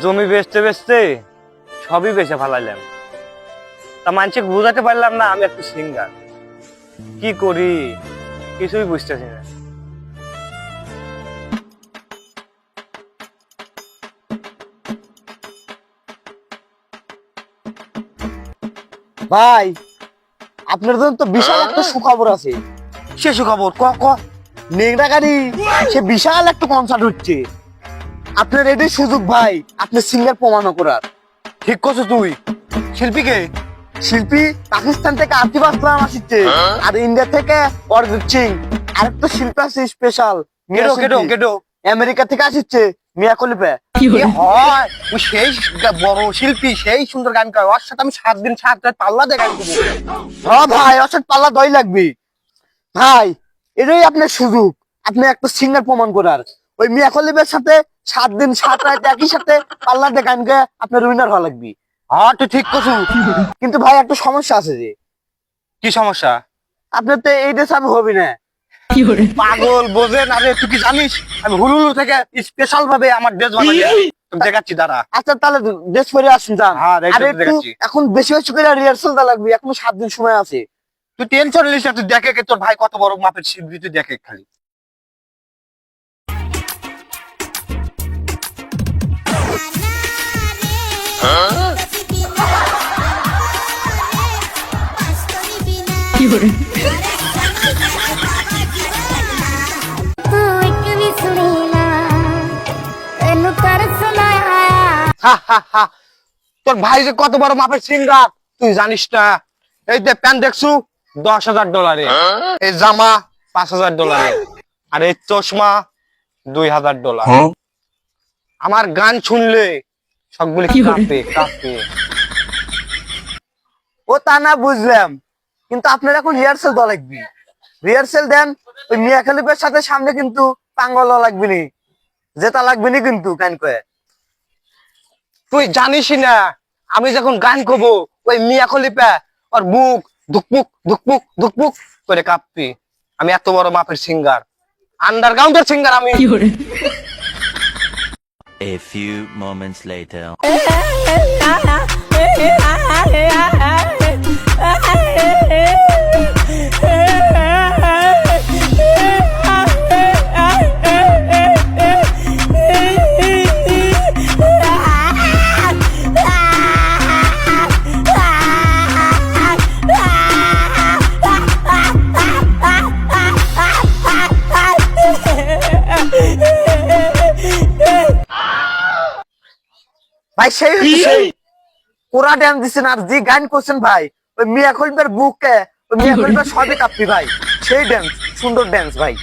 জমি বেচতে বেচতে সবই বেচে ফেলাইলাম। তা মানুষকে বুঝাতে পারলাম না আমি একটু সিঙ্গার। কি করি? কিছুই বুঝতেছি না। ভাই আপনার জন্য তো বিশাল একটা সুখবর আছে। সে সুখবর ক ক? নেংরা গাড়ি সে বিশাল একটা কনসার্ট হচ্ছে। আপনার এটাই সুযোগ ভাই আপনি সিঙ্গার প্রমাণ করার। ঠিক করছ তুই। শিল্পীকে শিল্পী পাকিস্তান থেকে আতিফ আসলাম আসছে আর ইন্ডিয়া থেকে অরিজিৎ সিং। আরেকটা শিল্পী আছে স্পেশাল কেটো কেটো কেটো আমেরিকা থেকে আসছে মিয়া কলিপে এ হয় ও সেই বড় শিল্পী সেই সুন্দর গান করে ওর সাথে আমি সাত দিন সাত রাত পাল্লা দিয়ে গান করব হ্যাঁ ভাই অসৎ পাল্লা দই লাগবে। ভাই এটাই আপনার সুযোগ। আপনি একটা সিঙ্গার প্রমাণ করার। ওই মিয়া কলিপের সাথে সাত দিন সাত রাত একই সাথে পাল্লা দিয়ে গান গেয়ে আপনার উইনার হওয়া লাগবে। হ্যাঁ তুই ঠিক করছু। কিন্তু ভাই একটা সমস্যা আছে যে। কি সমস্যা? আপনার তো এই দেশে আমি হবি না। পাগল বোঝে না রে তুই কি জানিস? আমি হুলুলু থেকে স্পেশাল ভাবে আমার ড্রেস বানাই দেখাচ্ছি দাঁড়া। আচ্ছা তাহলে দেশ পরে আসুন যান। হ্যাঁ, আর। এখন বেশি বেশি করে রিহার্সাল দা লাগবে এখনও সাত দিন সময় আছে। তুই টেনশন নিস না তুই দেখে কে তোর ভাই কত বড় মাপের শিল্পী তুই দেখে খালি। তোর ভাই যে কত বড় মাপের সিঙ্গার তুই জানিস না? এই যে প্যান্ট দেখছু? দশ হাজার ডলারে। এই জামা পাঁচ হাজার ডলারে। আর এই চশমা দুই হাজার ডলার। আমার গান শুনলে সবগুলি কাঁপে কাঁপে। ও তা না বুঝলাম। কিন্তু আপনার এখন রিহার্সাল দেওয়া লাগবে। রিহার্সাল দেন ওই মিয়া খালিফের সাথে সামনে কিন্তু পাঙ্গল লাগবে নি। যেটা লাগবে নি কিন্তু কান কয়ে। তুই জানিস না আমি যখন গান করব ওই মিয়া খলিপা ওর বুক ধুকপুক ধুকপুক ধুকপুক করে কাঁপবি আমি এত বড় মাপের সিঙ্গার আন্ডারগ্রাউন্ডের সিঙ্গার আমি। A few moments later. ভাই সেই হচ্ছে সেই কোরা ড্যান্স দিচ্ছেন আর যে গান করছেন ভাই ওই মিয়া খলিফের বুকে ওই মিয়া খলিফের সবই কাঁপবি ভাই। সেই ড্যান্স সুন্দর ড্যান্স ভাই।